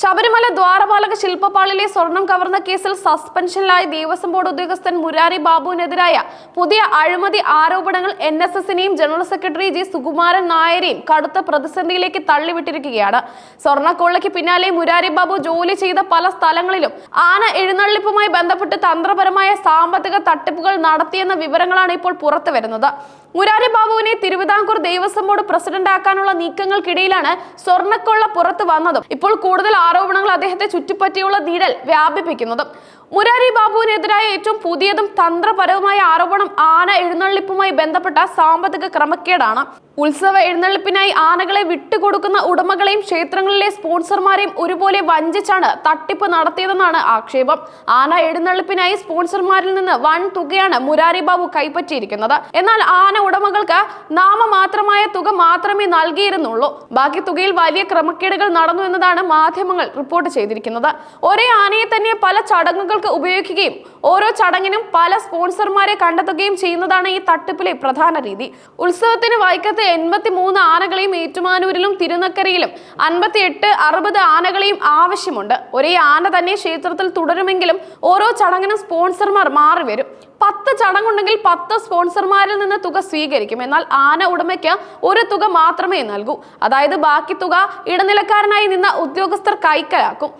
ശബരിമല ദ്വാരപാലക ശില്പപാളിലെ സ്വർണം കവർന്ന കേസിൽ സസ്പെൻഷനിലായ ദേവസ്വം ബോർഡ് ഉദ്യോഗസ്ഥൻ മുരാരി ബാബുവിനെതിരായ പുതിയ അഴിമതി ആരോപണങ്ങൾ എൻ എസ് എസിനെയും ജനറൽ സെക്രട്ടറി ജി സുകുമാരൻ നായരെയും കടുത്ത പ്രതിസന്ധിയിലേക്ക് തള്ളിവിട്ടിരിക്കുകയാണ്. സ്വർണക്കൊള്ളയ്ക്ക് പിന്നാലെ മുരാരി ബാബു ജോലി ചെയ്ത പല സ്ഥലങ്ങളിലും ആന എഴുന്നള്ളിപ്പുമായി ബന്ധപ്പെട്ട് തന്ത്രപരമായ സാമ്പത്തിക തട്ടിപ്പുകൾ നടത്തിയെന്ന വിവരങ്ങളാണ് ഇപ്പോൾ പുറത്തു വരുന്നത് മുരാരി ബാബുവിനെ തിരുവിതാംകൂർ ദേവസ്വം ബോർഡ് പ്രസിഡന്റ് ആക്കാനുള്ള നീക്കങ്ങൾക്കിടയിലാണ് സ്വർണക്കൊള്ള പുറത്തു വന്നതും. ഇപ്പോൾ കൂടുതൽ ആരോപണങ്ങൾ അദ്ദേഹത്തെ ചുറ്റിപ്പറ്റിയുള്ള നിഴൽ വ്യാപിപ്പിക്കുന്നതും. മുരാരി ബാബുവിനെതിരായ ഏറ്റവും പുതിയതും തന്ത്രപരവുമായ ആരോപണം ആന എഴുന്നള്ളിപ്പുമായി ബന്ധപ്പെട്ട സാമ്പത്തിക ക്രമക്കേടാണ്. ഉത്സവ എഴുന്നള്ളിപ്പിനായി ആനകളെ വിട്ടുകൊടുക്കുന്ന ഉടമകളെയും ക്ഷേത്രങ്ങളിലെ സ്പോൺസർമാരെയും ഒരുപോലെ വഞ്ചിച്ചാണ് തട്ടിപ്പ് നടത്തിയതെന്നാണ് ആക്ഷേപം. ആന എഴുന്നള്ളിപ്പിനായി സ്പോൺസർമാരിൽ നിന്ന് വൻ തുകയാണ് മുരാരി ബാബു കൈപ്പറ്റിയിരിക്കുന്നത്. എന്നാൽ ആന ഉടമകൾക്ക് നാമമാത്രമായ തുക മാത്രമേ നൽകിയിരുന്നുള്ളൂ. ബാക്കി തുകയിൽ വലിയ ക്രമക്കേടുകൾ നടന്നു എന്നതാണ് മാധ്യമങ്ങൾ റിപ്പോർട്ട് ചെയ്തിരിക്കുന്നത്. ഒരേ ആനയെ തന്നെ പല ചടങ്ങുകൾക്ക് ഉപയോഗിക്കുകയും ഓരോ ചടങ്ങിനും പല സ്പോൺസർമാരെ കണ്ടെത്തുകയും ചെയ്യുന്നതാണ് ഈ തട്ടിപ്പിലെ പ്രധാന രീതി. ഉത്സവത്തിന് വൈക്കത്ത് എൺപത്തി മൂന്ന് ആനകളെയും ഏറ്റുമാനൂരിലും തിരുനക്കരയിലും അൻപത്തി എട്ട് അറുപത് ആനകളെയും ആവശ്യമുണ്ട്. ഒരേ ആന തന്നെ ക്ഷേത്രത്തിൽ തുടരുമെങ്കിലും ഓരോ ചടങ്ങിനും സ്പോൺസർമാർ മാറി വരും പത്ത് ചടങ്ങുണ്ടെങ്കിൽ പത്ത് സ്പോൺസർമാരിൽ നിന്ന് തുക സ്വീകരിക്കും. എന്നാൽ ആന ഉടമയ്ക്ക് ഒരു തുക മാത്രമേ നൽകൂ. അതായത് ബാക്കി തുക ഇടനിലക്കാരനായി നിന്ന ഉദ്യോഗസ്ഥർ കൈക്കലാക്കും.